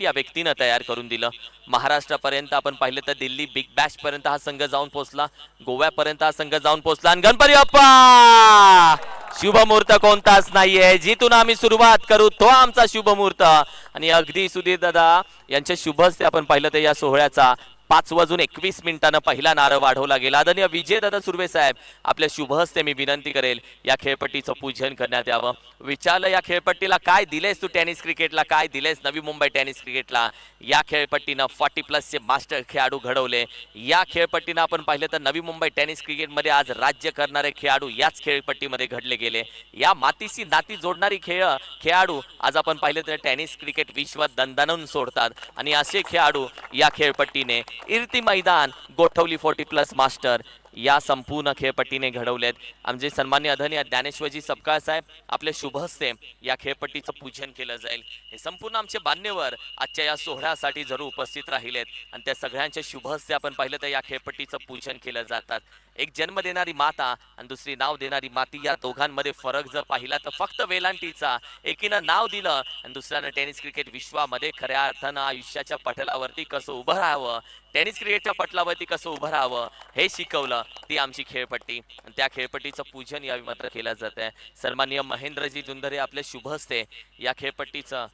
या व्यक्तीनं तयार करून दिलं. महाराष्ट्रापर्यंत आपण पाहिलं तर दिल्ली बिग बॅश पर्यंत हा संघ जाऊन पोहोचला. गोव्यापर्यंत हा संघ जाऊन पोहोचला. आणि गणपती बाप्पा! शुभ मुहूर्त कोणताच नाहीये. जिथून आम्ही सुरुवात करू तो आमचा शुभ मुहूर्त आणि अगदी सुधीर दादा यांच्या शुभच आपण पाहिलं तर या सोहळ्याचा पाच वाजून एकवीस मिनिटानं पहिला नारळ वाढवला गेला. आदरणीय विजयदादा सुर्वे साहेब आपल्या शुभ हस्ते मी विनंती करेल या खेळपट्टीचं पूजन करण्यात यावं. विचारलं या खेळपट्टीला काय दिलेस तू टेनिस क्रिकेटला? काय दिलेस नवी मुंबई टेनिस क्रिकेटला? या खेळपट्टीनं फॉर्टी प्लसचे मास्टर खेळाडू घडवले. या खेळपट्टीनं आपण पाहिलं तर नवी मुंबई टेनिस क्रिकेटमध्ये आज राज्य करणारे खेळाडू याच खेळपट्टीमध्ये घडले गेले. या मातीशी नाती जोडणारी खेळ खेळाडू आज आपण पाहिलं तर टेनिस क्रिकेट विश्वात दणदणून सोडतात. आणि असे खेळाडू या खेळपट्टीने इर्ती मैदान गोठवली फोर्टी प्लस मास्टर या संपूर्ण खेळपट्टीने घडवलेत. आमचे सन्मान्य अधनीय ज्ञानेश्वरजी सपकाळ साहेब आपले शुभ हस्ते या खेळपट्टीचं पूजन केलं जाईल. हे संपूर्ण आमचे मान्यवर आजच्या या सोहळ्यासाठी जरूर उपस्थित राहिलेत. आणि त्या सगळ्यांच्या शुभ हस्ते आपण पाहिलं तर या खेळपट्टीचं पूजन केलं जातात. एक जन्म देणारी माता आणि दुसरी नाव देणारी माती या दोघांमध्ये फरक जर पाहिला तर फक्त वेलांटीचा एकीनं नाव दिलं आणि दुसऱ्यानं टेनिस क्रिकेट विश्वामध्ये खऱ्या अर्थानं आयुष्याच्या पटलावरती कसं उभं राहावं टेनिस क्रिकेटच्या पटलावरती कसं उभं राहावं हे शिकवलं ती आमची खेळपट्टी. आणि त्या खेळपट्टीचं पूजन यावेळी मात्र केलं जात आहे सन्माननीय महेंद्रजी जुंधरे आपले शुभ असते या खेळपट्टीचं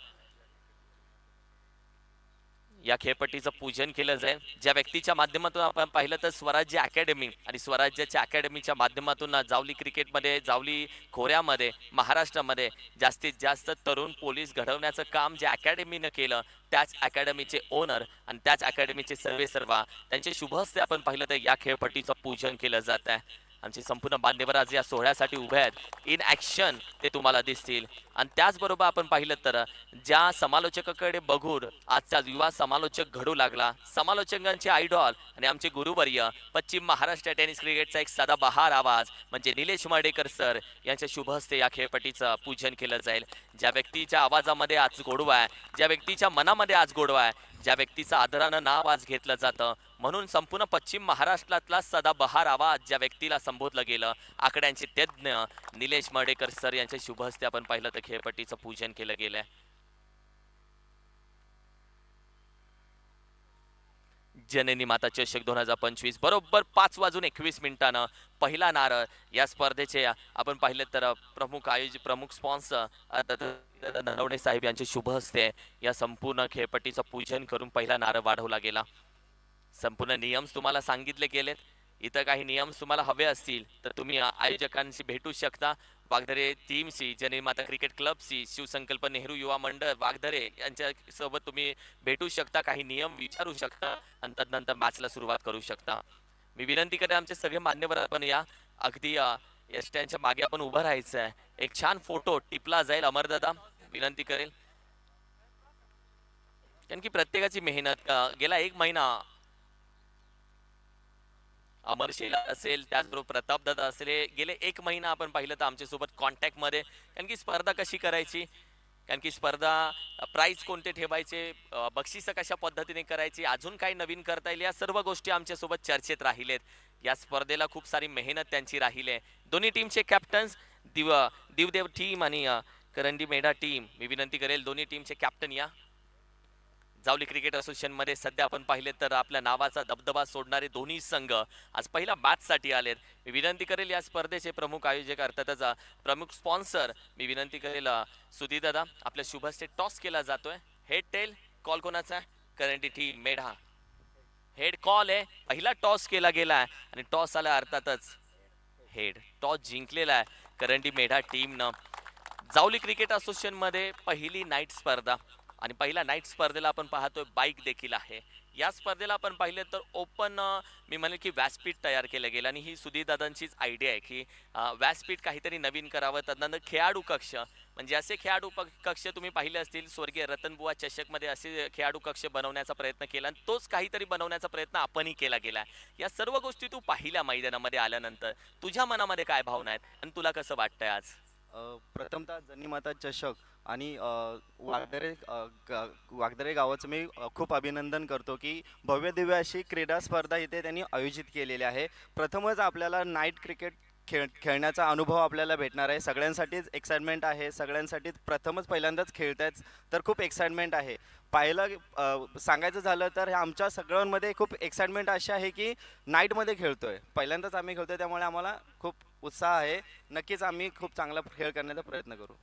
या खेळपट्टीचं पूजन केलं जाईल. ज्या व्यक्तीच्या माध्यमातून आपण पाहिलं तर स्वराज्य अकॅडमी आणि स्वराज्याच्या अकॅडमीच्या माध्यमातून जावली क्रिकेटमध्ये जावली खोऱ्यामध्ये महाराष्ट्रामध्ये जास्तीत जास्त तरुण पोलीस घडवण्याचं काम जे अकॅडमीनं केलं त्याच अकॅडमीचे ओनर आणि त्याच अकॅडमीचे सर्वे सर्वा त्यांचे शुभ हस्ते आपण पाहिलं तर या खेळपट्टीचं पूजन केलं जात आहे. आमचे संपूर्ण बांधेवर आज या सोहळ्यासाठी उभे आहेत. इन ॲक्शन ते तुम्हाला दिसतील. आणि त्याचबरोबर आपण पाहिलं तर ज्या समालोचकाकडे बघून आजचा युवा समालोचक घडू लागला. समालोचकांचे आयडॉल आणि आमचे गुरुवर्य पश्चिम महाराष्ट्र टेनिस क्रिकेटचा एक सदाबहार आवाज म्हणजे निलेश मर्डेकर सर यांच्या शुभ हस्ते या खेळपट्टीचं पूजन केलं जाईल. ज्या व्यक्तीच्या आवाजामध्ये आज गोडवा आहे ज्या व्यक्तीच्या मनामध्ये आज गोडवा आहे ज्या व्यक्तीचं आदरानं नाव आज घेतलं जातं म्हणून संपूर्ण पश्चिम महाराष्ट्रातला सदाबहार आवाज ज्या व्यक्तीला संबोधलं गेलं आकड्यांचे तज्ज्ञ निलेश मर्डेकर सर यांच्या शुभहस्ते आपण पाहिलं तर खेळपट्टीचं पूजन केलं गेलंय. जननी माता चषक दोन हजार पंचवीस बरोबर पाच वाजून एकवीस मिनिटानं पहिला नारळ या स्पर्धेचे आपण पाहिलं तर प्रमुख आयोजित प्रमुख स्पॉन्सर नरवणे साहेब यांचे शुभ हस्ते या संपूर्ण खेळपट्टीचं पूजन करून पहिला नारळ वाढवला गेला. संपूर्ण नियम तुम्हाला सांगितले गेलेत. इथं काही नियम तुम्हाला हवे असतील तर तुम्ही आयोजकांशी भेटू शकता. वाघधरे टीमशी जनमाता क्रिकेट क्लबशी शिवसंकल्प नेहरू युवा मंडळ वाघधरे यांच्या सोबत तुम्ही भेटू शकता. काही नियम विचारू शकता आणि तदनंतर मॅचला सुरुवात करू शकता. मी विनंती करेन आमचे सगळे मान्यवर आपण या. अगदी एसट्यांच्या मागे आपण उभं राहायचं आहे. एक छान फोटो टिपला जाईल अमरदादा. विनंती करेल. कारण की प्रत्येकाची मेहनत गेला एक महिना अमर असेल त्याचबरोबर प्रताप दादा असेल गेले एक महिना आपण पाहिलं तर आमच्यासोबत कॉन्टॅक्टमध्ये. कारण की स्पर्धा कशी करायची? कारण की स्पर्धा प्राईज कोणते ठेवायचे? बक्षिसं कशा पद्धतीने करायची? अजून काय नवीन करता येईल? या सर्व गोष्टी आमच्यासोबत चर्चेत राहिलेत. या स्पर्धेला खूप सारी मेहनत त्यांची राहिली आहे. दोन्ही टीमचे कॅप्टन्स दिव दिवदेव टीम आणि करंडी मेढा टीम मी विनंती करेल दोन्ही टीमचे कॅप्टन या. जावली क्रिकेट असोसिएशनमध्ये सध्या आपण पाहिले तर आपल्या नावाचा दबदबा सोडणारे दोन्ही संघ आज पहिला मॅचसाठी आलेत. मी विनंती करेल या स्पर्धेचे प्रमुख आयोजक अर्थातच प्रमुख स्पॉन्सर मी विनंती करेल अ, दादा आपल्या शुभस्ते टॉस केला जातोय. हेड टेल कॉल कोणाचा? आहे करंटी टीम मेढा. हेड कॉल आहे. पहिला टॉस केला गेला आहे आणि टॉस आला अर्थातच हेड टॉस जिंकलेला आहे करंटी मेढा टीमनं जावली क्रिकेट असोसिएशनमध्ये पहिली नाईट स्पर्धा. आणि पहिल्या नाईट स्पर्धेला आपण पाहतोय बाईक देखील आहे. या स्पर्धेला आपण पाहिले तर ओपन मी म्हणेल की व्यासपीठ तयार केलं गेलं. आणि ही सुधीरदादांचीच आयडिया आहे की व्यासपीठ काहीतरी नवीन करावं त्यानंतर खेळाडू कक्ष म्हणजे असे खेळाडू कक्ष तुम्ही पाहिले असतील स्वर्गीय रतनबुवा चषकमध्ये असे खेळाडू कक्ष बनवण्याचा प्रयत्न केला आणि तोच काहीतरी बनवण्याचा प्रयत्न आपणही केला गेला. या सर्व गोष्टी तू पाहिल्या मैदानामध्ये आल्यानंतर तुझ्या मनामध्ये काय भावना आहेत? आणि तुला कसं वाटतंय आज? प्रथमतः जनीमाता चषक आणि वागदरे वागदरे गावाचं मी खूप अभिनंदन करतो की भव्य दिव्य अशी क्रीडा स्पर्धा इथे त्यांनी आयोजित केलेली आहे. प्रथमच आपल्याला नाईट क्रिकेट खेळ खेळण्याचा अनुभव आपल्याला भेटणार आहे. सगळ्यांसाठीच एक्साइटमेंट आहे. सगळ्यांसाठीच प्रथमच पहिल्यांदाच खेळत तर खूप एक्साइटमेंट आहे. पाहिलं सांगायचं झालं तर आमच्या सगळ्यांमध्ये खूप एक्साइटमेंट अशी आहे की नाईटमध्ये खेळतोय. पहिल्यांदाच आम्ही खेळतोय त्यामुळे आम्हाला खूप उत्साह आहे. नक्कीच आम्ही खूप चांगला खेळ करण्याचा प्रयत्न करू.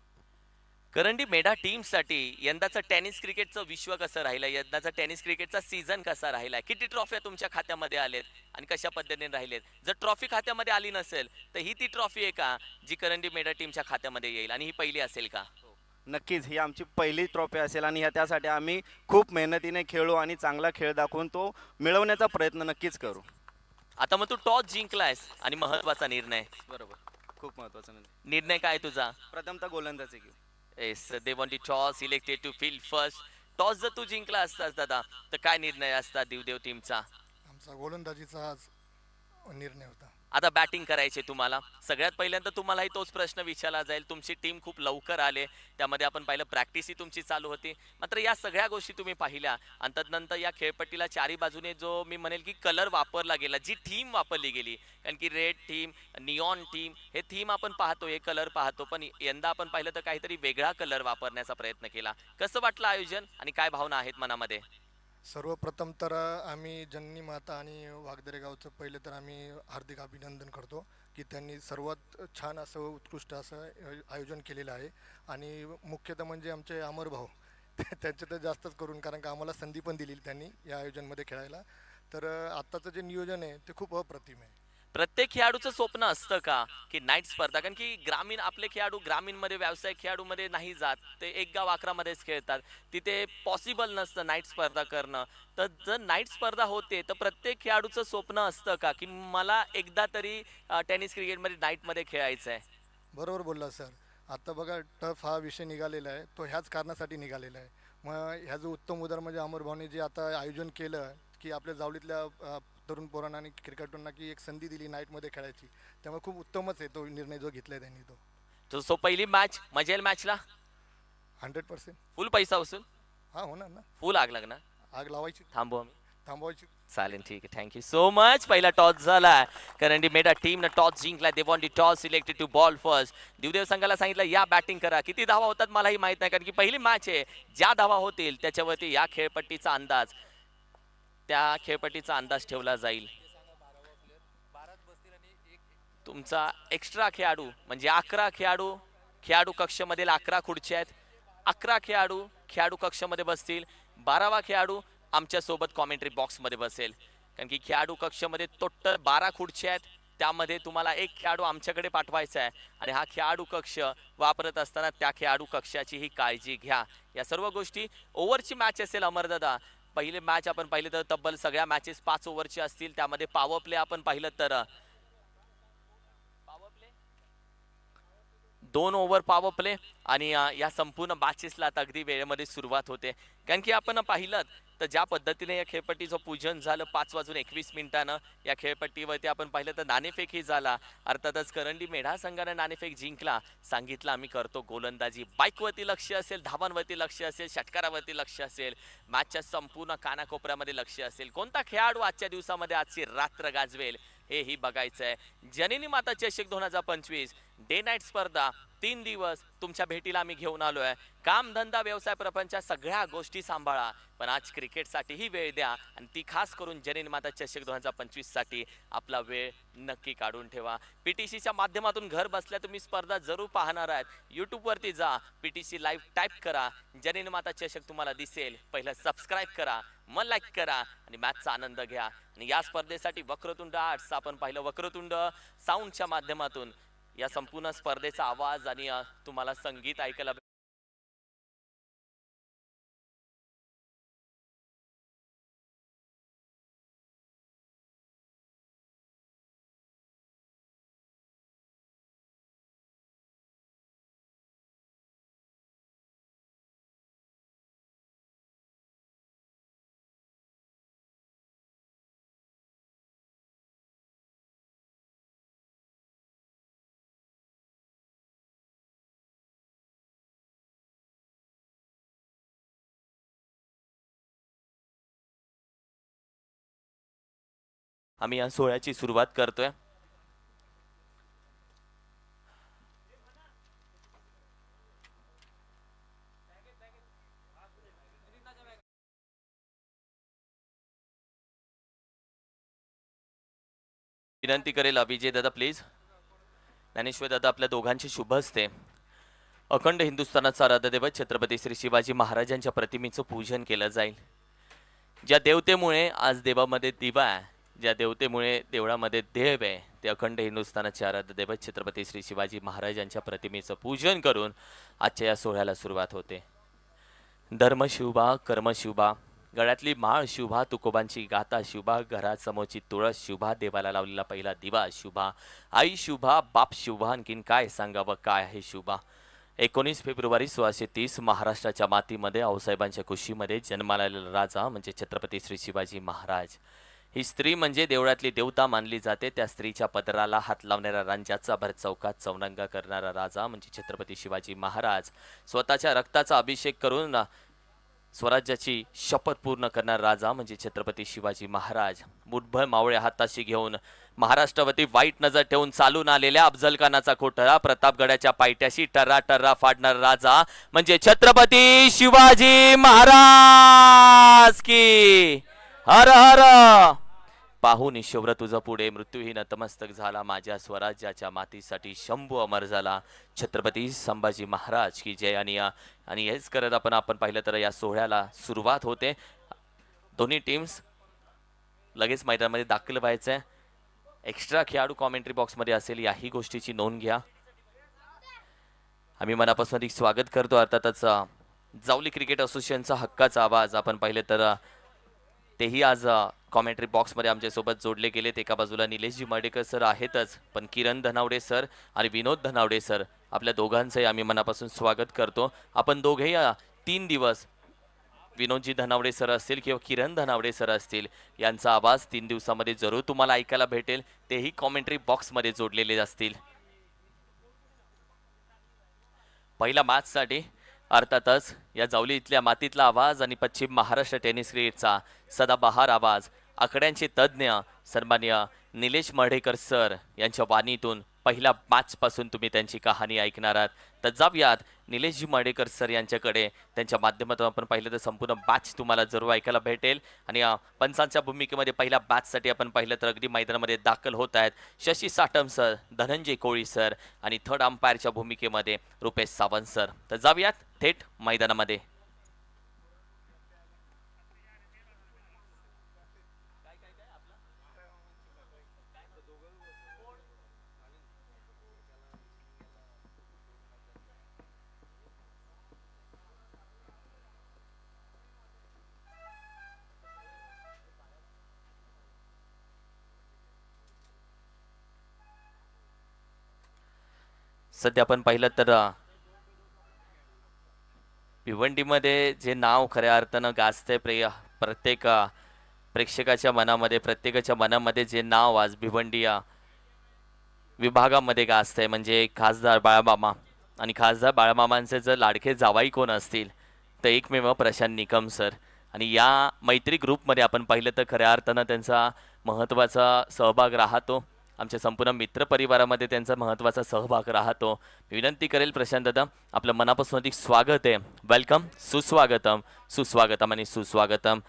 करंडी मेढा टीमसाठी यंदाचं टेनिस क्रिकेटचं विश्व कसं राहिलं? यंदाचा टेनिस क्रिकेटचा सीझन कसा राहिला? किती ट्रॉफ्या तुमच्या खात्यामध्ये आलेत आणि कशा पद्धतीने राहिलेत? जर ट्रॉफी खात्यामध्ये आली नसेल तर ही ती ट्रॉफी आहे का जी करंडी मेढा टीमच्या खात्यामध्ये येईल? आणि ही पहिली असेल का? नक्कीच ही आमची पहिली ट्रॉफी असेल आणि ह्या त्यासाठी आम्ही खूप मेहनतीने खेळू आणि चांगला खेळ दाखवून तो मिळवण्याचा प्रयत्न नक्कीच करू. आता मग तू टॉस जिंकलायस आणि महत्त्वाचा निर्णय. बरोबर. खूप महत्त्वाचा निर्णय. निर्णय काय तुझा? प्रथमतः गोलंदाजी घेऊ. Yes they want toss elected to field first toss जर तू जिंकला असतास दादा तर काय निर्णय असता देवदेव टीमचा आमचा गोलंदाजीचा आज निर्णय होता. आता बॅटिंग करायचे तुम्हाला. सगळ्यात पहिल्यांदा तुम्हालाही तोच प्रश्न विचारला जाईल. तुमची टीम खूप लवकर आले. त्यामध्ये आपण पाहिलं प्रॅक्टिसही तुमची चालू होती. मात्र या सगळ्या गोष्टी तुम्ही पाहिल्या. आणि तदनंतर या खेळपट्टीला चारी बाजूने जो मी म्हणेल की कलर वापरला गेला जी थीम वापरली गेली कारण की रेड थीम नियॉन थीम हे थीम आपण पाहतो हे कलर पाहतो. पण यंदा आपण पाहिलं तर काहीतरी वेगळा कलर वापरण्याचा प्रयत्न केला. कसं वाटलं आयोजन आणि काय भावना आहेत मनामध्ये? सर्वप्रथम तर आम्ही जननी माता आणि वागदरे गावचं पहिले तर आम्ही हार्दिक अभिनंदन करतो की त्यांनी सर्वात छान असं उत्कृष्ट असं आयोजन केलेलं आहे. आणि मुख्यतः म्हणजे आमचे अमर भाऊ त्यांचे तर जास्तच करून कारण का आम्हाला संधी पण दिली त्यांनी या आयोजनमध्ये खेळायला. तर आत्ताचं जे नियोजन आहे ते खूप अप्रतिम आहे. प्रत्येक खेळाडूचं स्वप्न असतं का? की नाईट स्पर्धा? कारण की ग्रामीण आपले खेळाडू ग्रामीणमध्ये व्यावसायिक खेळाडूमध्ये नाही जात. ते एक गाव अकरामध्येच खेळतात. तिथे पॉसिबल नसतं नाईट स्पर्धा करणं. तर जर नाईट स्पर्धा होते तर प्रत्येक खेळाडूचं स्वप्न असतं का? की मला एकदा तरी टेनिस क्रिकेटमध्ये नाईटमध्ये खेळायचं आहे बरोबर बोलला सर. आता बघा टफ हा विषय निघालेला आहे. तो ह्याच कारणासाठी निघालेला आहे. मग ह्याचं उत्तम उदाहरण म्हणजे अमर भाऊने जे आता आयोजन केलं की आपल्या जावळीतल्या तरुण पोरांना आणि क्रिकेटरना की एक संधी दिली नाईटमध्ये खेळायची. त्यामुळे खूप उत्तमच आहे तो निर्णय जो घेतलाय त्यांनी तो. तर सो पहिली मॅच मजा येईल मॅचला हंड्रेड पर्सेंट. फुल पैसा वसूल हा होणार ना. फुल आग लागणार. आग लावायची. थांबू आम्ही. थांबवायची. चालेल ठीक आहे. थँक्यू सो मच पहिला टॉस झाला. करंडी मेडा टीमनं टॉस जिंकला. They want toss selected to ball first दिवदेव संघाला सांगितलं या बॅटिंग करा. किती धावा होतात मलाही माहीत नाही. कारण की पहिली मॅच आहे. ज्या धावा होतील त्याच्यावरती या खेळपट्टीचा अंदाज. त्या खेळपट्टीचा अंदाज ठेवला जाईल. तुमचा एक्स्ट्रा खेळाडू म्हणजे अकरा खेळाडू खेळाडू कक्षमधील अकरा खुर्च्या आहेत. अकरा खेळाडू खेळाडू कक्षमध्ये बसतील. बारावा खेळाडू आमच्यासोबत कॉमेंट्री बॉक्समध्ये बसेल. कारण की खेळाडू कक्षमध्ये टोटल बारा खुर्च्या आहेत. त्यामध्ये तुम्हाला एक खेळाडू आमच्याकडे पाठवायचा आहे. आणि हा खेळाडू कक्ष वापरत असताना त्या खेळाडू कक्षाची ही काळजी घ्या. या सर्व गोष्टी ओव्हरची मॅच असेल अमरदादा. पहिले मॅच आपण पाहिले तर तब्बल सगळ्या मॅचेस पाच ओव्हरचे असतील. त्यामध्ये पॉवर प्ले आपण पाहिलं तर दोन ओव्हर पॉवर प्ले आणि या संपूर्ण मॅचेसला आता अगदी वेळेमध्ये सुरुवात होते. कारण की आपण पाहिलं तर ज्या पद्धतीने या खेळपट्टीचं पूजन झालं पाच वाजून एकवीस मिनिटानं या खेळपट्टीवरती आपण पाहिलं तर नाणेफेकही झाला. अर्थातच करंडी मेढा संघानं नाणेफेक जिंकला. सांगितलं आम्ही करतो गोलंदाजी. बाईकवरती लक्ष असेल धावांवरती लक्ष असेल षटकारावरती लक्ष असेल मॅचच्या संपूर्ण कानाकोपऱ्यामध्ये लक्ष असेल. कोणता खेळाडू आजच्या दिवसामध्ये आजची रात्र गाजवेल हेही बघायचं आहे जननी माता चषक दोन हजार पंचवीस. डे नाईट स्पर्धा तीन दिवस तुमच्या भेटीला आम्ही घेऊन आलोय. काम धंदा व्यवसाय प्रपंच सगळ्या गोष्टी सांभाळा. पण आज क्रिकेटसाठीही वेळ द्या आणि ती खास करून जनिन माता चषक दोन हजार पंचवीससाठी आपला वेळ नक्की काढून ठेवा. पीटीसीच्या माध्यमातून घर बसल्या तुम्ही स्पर्धा जरूर पाहणार आहात. जा पी जा पीटीसी लाईव्ह टाईप करा. जनिन माता चषक तुम्हाला दिसेल. पहिलं सबस्क्राईब करा मग लाईक करा आणि मॅचचा आनंद घ्या. आणि या स्पर्धेसाठी वक्रतुंड आर्ट्स आपण पाहिलं वक्रतुंड साऊंडच्या माध्यमातून. या संपूर्ण स्पर्धेचा आवाज आणि तुम्हाला संगीत ऐकायला आम्ही या सोहळ्याची सुरुवात करतोय. विनंती करेल अभिजय दादा प्लीज ज्ञानेश्वर दादा आपल्या दोघांची शुभ असते अखंड हिंदुस्थानाचा आराधदैवत छत्रपती श्री शिवाजी महाराजांच्या प्रतिमेचं पूजन केलं जाईल. ज्या देवतेमुळे आज देवामध्ये दिवा आहे ज्या देवतेमुळे देवळामध्ये देव आहे ते अखंड हिंदुस्थानाचे आराध्य दैवत छत्रपती श्री शिवाजी महाराजांच्या प्रतिमेचं पूजन करून आजच्या या सोहळ्याला सुरुवात होते. धर्म शुभा कर्म शिवबा गळ्यातली माळ शुभा तुकोबांची गाथा शुभा घरासमोरची तुळस शुभा देवाला लावलेला पहिला दिवा शुभा आई शुभा बाप शुभा आणखीन काय सांगावं काय आहे शुभा? एकोणीस फेब्रुवारी सोळाशे तीस महाराष्ट्राच्या मातीमध्ये आऊसाहेबांच्या कुशीमध्ये जन्माला राजा म्हणजे छत्रपती श्री शिवाजी महाराज. ही स्त्री म्हणजे देवळातली देवता मानली जाते. त्या स्त्रीच्या पदराला हात लावणाऱ्या रांजाचा भर चौकात चौरंग करणारा राजा म्हणजे छत्रपती शिवाजी महाराज. स्वतःच्या रक्ताचा अभिषेक करून स्वराज्याची शपथ पूर्ण करणारा राजा म्हणजे छत्रपती शिवाजी महाराज. मुठभर मावळे हाताशी घेऊन महाराष्ट्रावरती वाईट नजर ठेवून चालून आलेल्या अफजलखानाचा कोठरा प्रतापगडाच्या पायट्याशी टर्रा टर्रा फाडणारा राजा म्हणजे छत्रपती शिवाजी महाराज की. हर हर! पाहून ईश्वर तुझं पुढे मृत्यूहीन नतमस्तक झाला माझ्या स्वराज्याच्या मातीसाठी शंभू अमर झाला. छत्रपती संभाजी महाराज की जय. आणि आणि हेच करत आपण आपण पाहिलं तर या सोहळ्याला सुरुवात होते. दोन्ही टीम्स लगेच मैदानामध्ये दाखल व्हायचंय. एक्स्ट्रा खेळाडू कॉमेंट्री बॉक्समध्ये असेल याही गोष्टीची नोंद घ्या. आम्ही मनापासून स्वागत करतो. अर्थातच जावली क्रिकेट असोसिएशनचा हक्काचा आवाज आपण पाहिले तर तेही आज कॉमेंट्री बॉक्समध्ये आमच्यासोबत जोडले गेलेत एका बाजूला निलेशजी मर्डेकर सर आहेतच. पण किरण धनावडे सर आणि विनोद धनावडे सर आपल्या दोघांचंही आम्ही मनापासून स्वागत करतो. आपण दोघेही तीन दिवस विनोदजी धनावडे सर असतील किंवा किरण धनावडे सर असतील यांचा आवाज तीन दिवसामध्ये जरूर तुम्हाला ऐकायला भेटेल. तेही कॉमेंट्री बॉक्समध्ये जोडलेले असतील. पहिल्या मॅचसाठी अर्थातच या जावली इथल्या मातीतला आवाज आणि पश्चिम महाराष्ट्र टेनिस क्रिकेटचा सदाबहार आवाज. आकड्यांचे तज्ज्ञ सन्मान्य निलेश मढेकर सर यांच्या वाणीतून पहिल्या मॅचपासून तुम्ही त्यांची कहाणी ऐकणार आहात. तर जाऊयात निलेशजी मडेकर सर यांच्याकडे त्यांच्या माध्यमातून आपण पाहिलं तर संपूर्ण बॅच तुम्हाला जरूर ऐकायला भेटेल. आणि पंचांच्या भूमिकेमध्ये पहिल्या बॅचसाठी आपण पाहिलं तर अगदी मैदानामध्ये दाखल होत आहेत शशी साटम सर धनंजय कोळी सर आणि थर्ड अंपायरच्या भूमिकेमध्ये रुपेश सावंत सर. तर जाऊयात थेट मैदानामध्ये. सध्या आपण पाहिलं तर भिवंडीमध्ये जे नाव खऱ्या अर्थानं गाजतंय प्रिय प्रत्येक प्रेक्षकाच्या मनामध्ये प्रत्येकाच्या मनामध्ये जे नाव आज भिवंडी या विभागामध्ये गाजतंय म्हणजे खासदार बाळामामा. आणि खासदार बाळामामांचे जर लाडके जावाई कोण असतील तर एकमेव प्रशांत निकम सर. आणि या मैत्री ग्रुपमध्ये आपण पाहिलं तर खऱ्या अर्थानं त्यांचा महत्त्वाचा सहभाग राहतो. आमच्या संपूर्ण मित्रपरिवारामध्ये त्यांचा महत्त्वाचा सहभाग राहतो. मी विनंती करेल प्रशांत दादा आपलं मनापासून अधिक स्वागत आहे. वेलकम सुस्वागतम सुस्वागतम आणि सुस्वागतम.